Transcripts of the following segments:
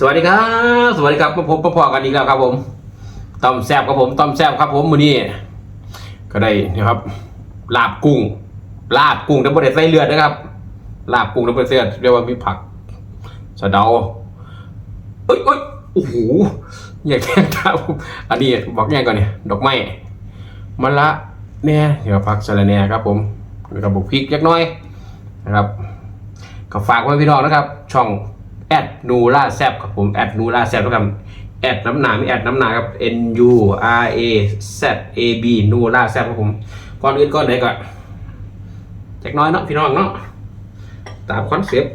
สวัสดีครับ สวัสดีครับมาพบพอกันอีกแล้วครับผมต้อมแซบครับผมต้อมแซบครับผมมือนี้ก็ได้นะครับลาบกุ้ง ลาบกุ้งแต่บ่ได้ใส่เลือดนะครับ ลาบกุ้งแต่บ่ได้ใส่เลือดเรียกว่ามีผักสะเดาเอ้ยเอ้ยโอ้โหอย่าแกล้งครับอันนี้บอกแย่ก่อนเนี่ยดอกไม้มะละเนี่ยเดี๋ยวผักสะระแหน่ครับ ผมแล้วก็บุกพริกเล็กน้อยนะครับก็ฝากไว้พี่น้องนะครับ ช่อง แอดนูล่าแซบครับผมแอดนูล่าแซบแล้วกันแอดน้ำหนาไม่แอดน้ำหนาครับ N U R A Z A B นูล่าแซบครับผมก่อนอื่นก่อนไหนก่อนแจ็กน้อยเนาะพี่น้องเนาะตามคอนเซปต์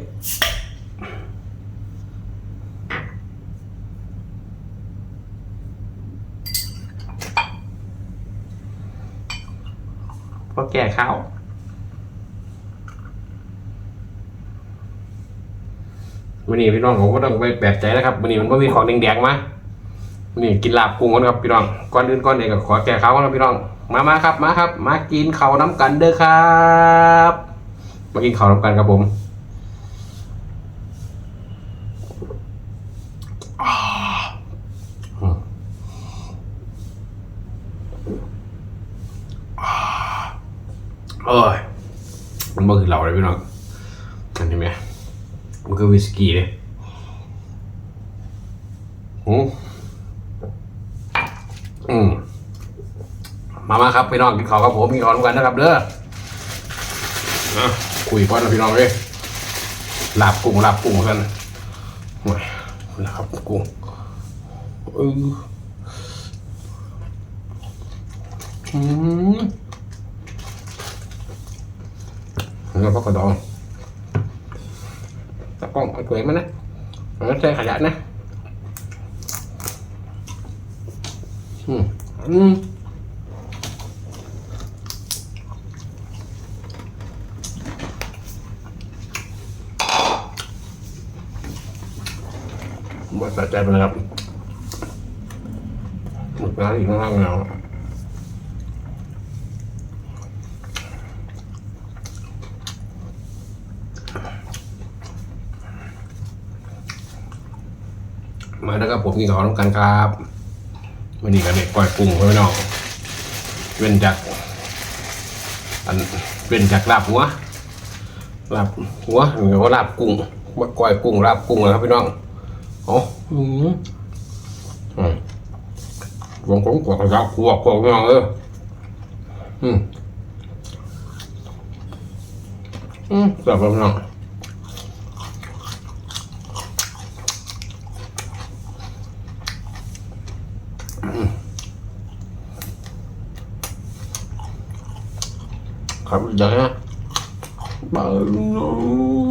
พอแก่ข้าว วันนี้พี่น้องผมก็ต้องไปแปลกใจนะครับวันนี้มันก็มีของแดงๆมาวันนี้กินลาบกุ้งกันครับพี่น้องก่อนอื่นก่อนเองก็ขอแก้ข้าวกันนะพี่น้องมามาครับมาครับ มากินเขาน้ำกันเด้อครับมากินเขาน้ำกันครับผมอ่าอืมอ่าเอ้ยมันบ่คือเราเลยพี่น้อง มันคือวิสกี้เลยอืมอืมมามาครับพี่น้องกินข้าวกับผมกินข้าวด้วยกันนะครับ เด้ออะคุยก่อนนะพี่น้องเลยลาบกุ้งลาบกุ้งกันโอ้ยลาบกุ้งเอออืมแล้วก็กระดอง ตะกล้องเอาตัวเองมานะเอาใส่ขยะนะ อืมอืมบดสะใจไปเลยครับหมึกน้ำอีกข้างล่งแล้วมาแล้วครับ ผมกินข้าวน้ำกันครับวันนี้ก็เด็กก้อยกุ้งพี่น้องเว้นจากอันเว้นจากลาบหัวลาบหัวหรือว่าลาบกุ้งมาก้อยกุ้งลาบกุ้งนะครับพี่น้องเอ๋ออืมอืมวงของกวกกระกวกกวกพี่น้องเอออืมอืมแบบพี่น้อง ครับเ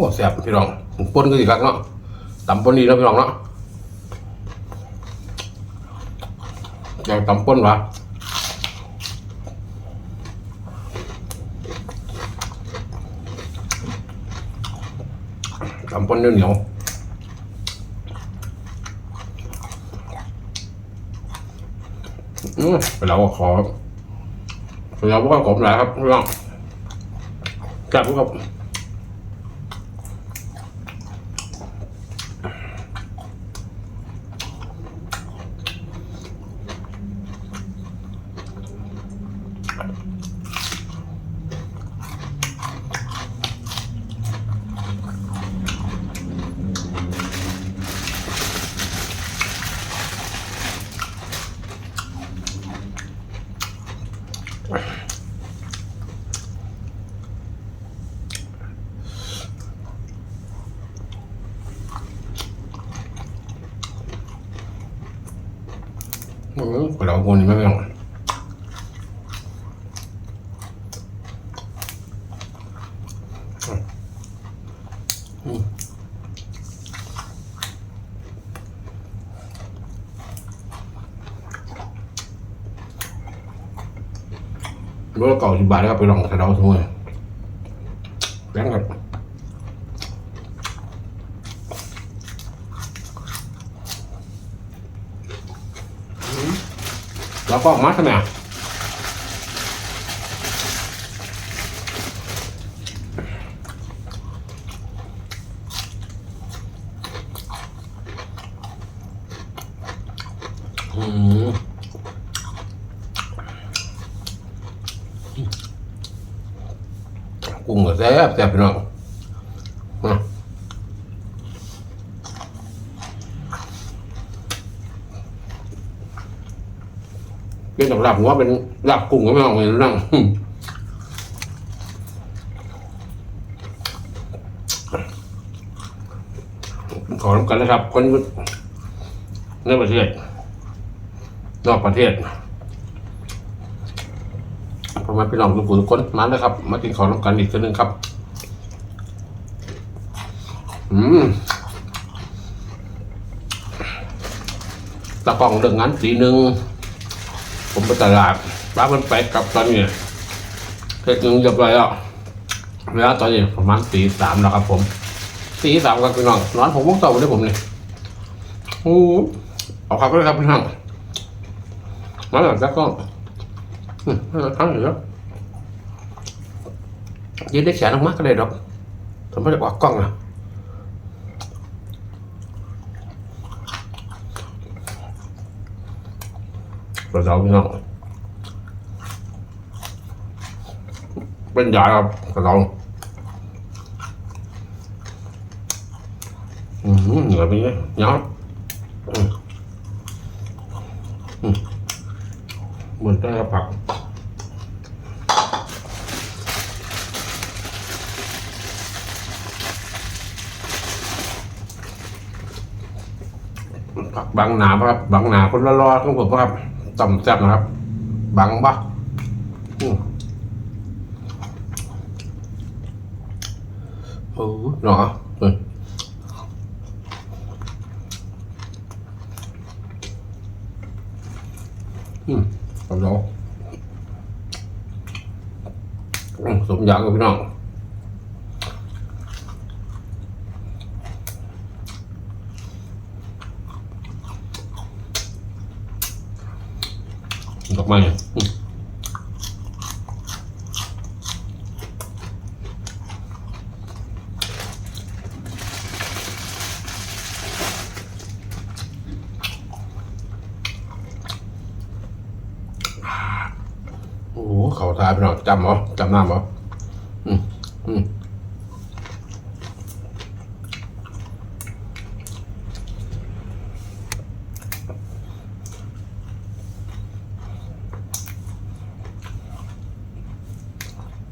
อ้แซ่บพี่น้องปนก็สิคักเนาะตำปนดีเนาะพี่น้องเนาะอยากตำปนวะตำปนเหนียวเหนียวอืมไปแล้วก็ขอไปแล้วพวกผมหลายครับพี่น้องแซ่บครับ คนนี้ไม่เป็นหรอกอืมรถเก่าสิบบาทแล้วก็ไปลองแต่เราสมมติแบงค์ครับ แล้วก็ออกมาทำไมอะอืมกุ้งก็แซ่บแซ่บพี่น้อง เป็นสำหรับผมว่าเป็นหลับกุ้งก็ไม่ออกเลยนั่งขอรับกันนะครับ คนในประเทศ นอกประเทศผมมาพี่น้องทุกผู้ทุกคนมาแล้วครับ มากินของน้ำกันอีกทีหนึ่งครับ อืมตะกองเรื่องงานสีหนึ่ง ผมไปตลาดป้ามันไปกลับตอนนี้เพ็กยังเรียบร้อยแล้วเวลาตอนนี้ประมาณตีสามแล้วครับ ผมตีสามครับพี่น้องนอนผมว่างเต่าเลยผมนี่โอ้เอาครับเลยครับพี่น้องมาแล้วตะกล้องอืมทั้งเหลือยืนได้แขนออกมาก็ได้ดอกทำไม่ได้ออกกล้องอะ กระเดาพี่น้องเป็นยาครับกระเดาอืมเหนือไปเนี่ยยาวอืมอืมเหมือนได้กระผักผักบางหนาปะครับบางหนาคนละรอของผมปะครับ ต่ำแซ่บนะครับบางปะอืมโอ้โหหนอเอออืมเอาเนาะอืมสมอยางกับพี่น้อง ดอกไม้เนี่ยอืมโอ้โหเ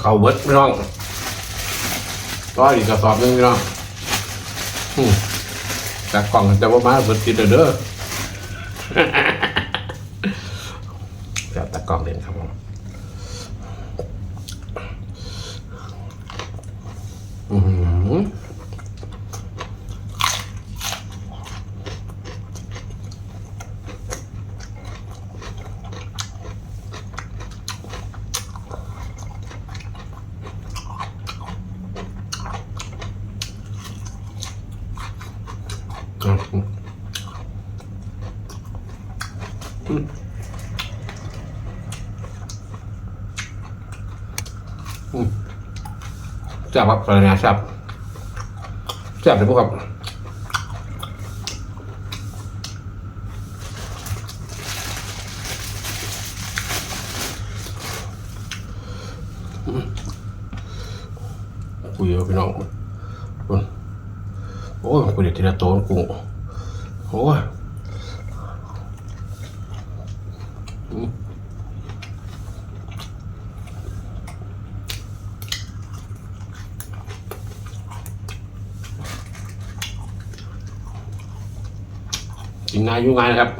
เขาเบิดพี่น้องต้อยอีกกระสอบหนึงพี่น้องอืมแต่กล่องแต่ว่ามาเบิดติดเด้อจับตะกล่องเล่นครับผม ครับจับครับปลาเนื้อจับจับเลยพวกครับคุยกับพี่น้อง โอ้ยปุยทีละโตนกุ้งโอ้ยกินง่ายยุ่งงายนะครับ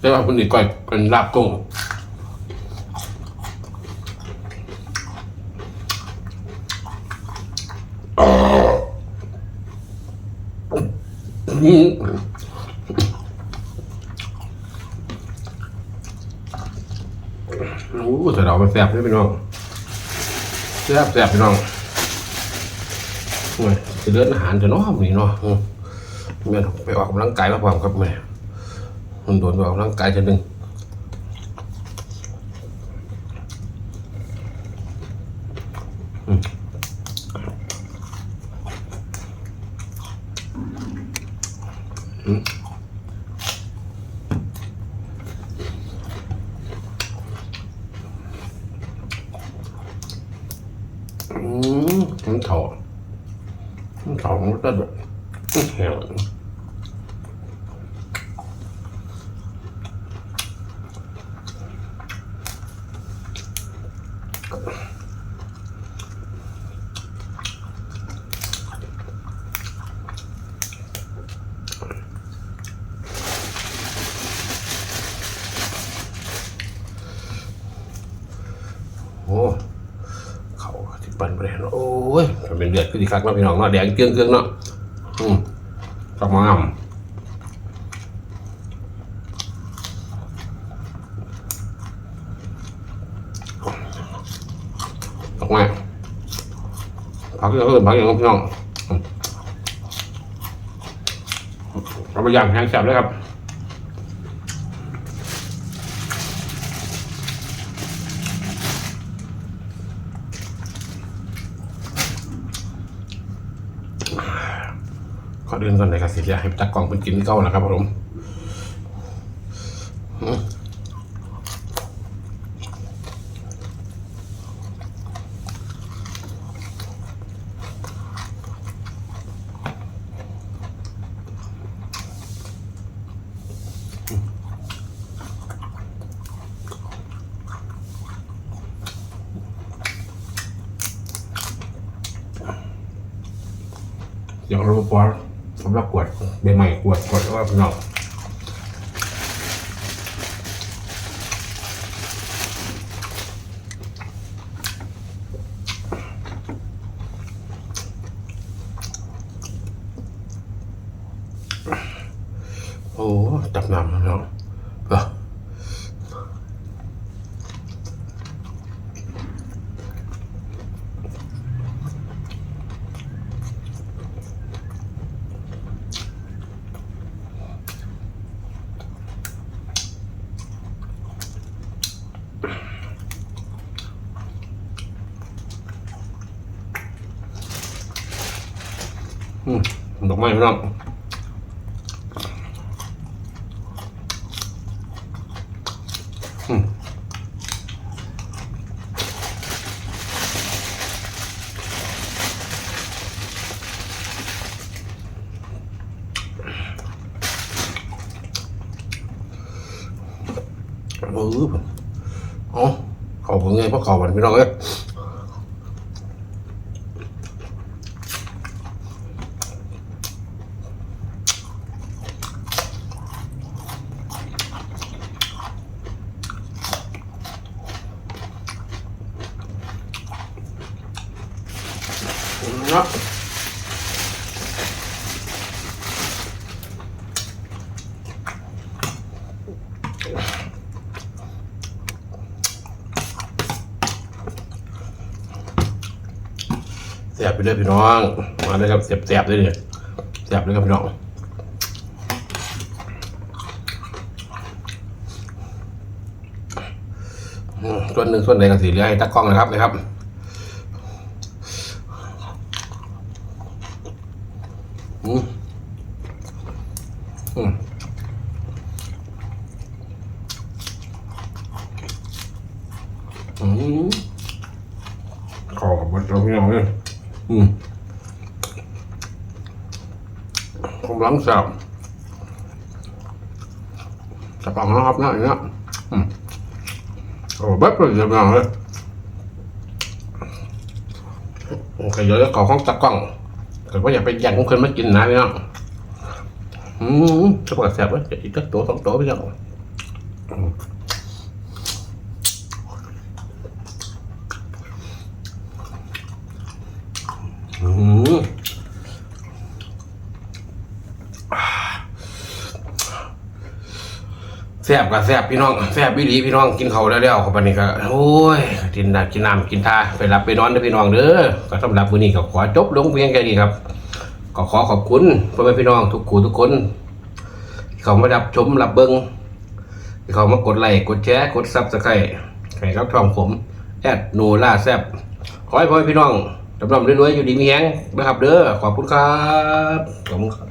แต่ว่าคนอื่นก่อยเป็นลาบกุ้ง โอ้โหแต่เราไปแซ่บเลยพี่น้องแซ่บแซ่บพี่น้องโอ้ยจะเลือดอาหารจะน้อมนี่เนาะอืมแม่นไปออกกำลังกายมาพร้อมครับแม่มันโดนไปออกกำลังกายจะหนึ่งอื มมันถอดมันถอดมันก็แบบแข็ง ปั่นไปเลยเนาะโอ้ยมันเป็นเดือดขึ้นอีกครั้งเนาะพี่น้องเนาะแดงเกลืองเกลืองๆเนาะอืมต้องมางำตกมาพักเยอะขึ้นพักเยอะขึ้นพี่น้องอืมเราไปย่างแห้งแซ่บเลยครับ ขอเดินก่อนเลยครับสิอยากให้ตักกล่องเป็นกินที่เก้านะครับผมอืมเดี๋ยวเราปอ สำหรับกวดใบใหม่กวดกวดว่าพี่น้องโอ้จับน้ำแล้วเนาะ อืม ดอกไม้พี่น้องอืมเออเอาเขาผมไงเพราะเขาวันพี่น้องเอ้ย เนาะ แสบไปเลยพี่น้อง มาเลยครับแสบแสบเลยเนี่ยแสบเลยครับพี่น้องส่วนหนึ่งส่วนใดกันสีเหลือให้ตากล้องนะครับนะครับ อืมมหลังสาวจะปังนะครับนะอย่างเงี้ยอืโอ้แบบเป็นยอะมากเลยโอเคเยอะกล่อข้องตะกล้องแต่ว่าอย่าไปยังของคนมากินนะเนี่น้องอืมจะเปิดแสบว่าอีกตัวสองตัวไปแล้ว ซ่บกับแซ่บพี่น้องแซ่บวิลีพี่น้องกินเขาแล้วแล้วเขาไปนนี้ก็โอ้ยกินน้ำกินน้ำกินทาไปรับไปนอนเด้อพี่น้องเด้อก็สำหรับมื้อนี้ก็ขอจบลงเพียงแค่นี้ครับ ก็ขอขอบคุณพ่อแม่พี่น้องทุกคู่ทุกคนที่เขามารับชมรับเบิ้งที่เขามากดไลค์กดแชร์กดซับสไครต์ให้กับช่องผมแอดโนล่าแซบขอให้พ่อแม่พี่น้องดำหรงรวยๆอยู่ดีมีแฮงนะครับ เด้อขอบคุณครับขอบคุณครับ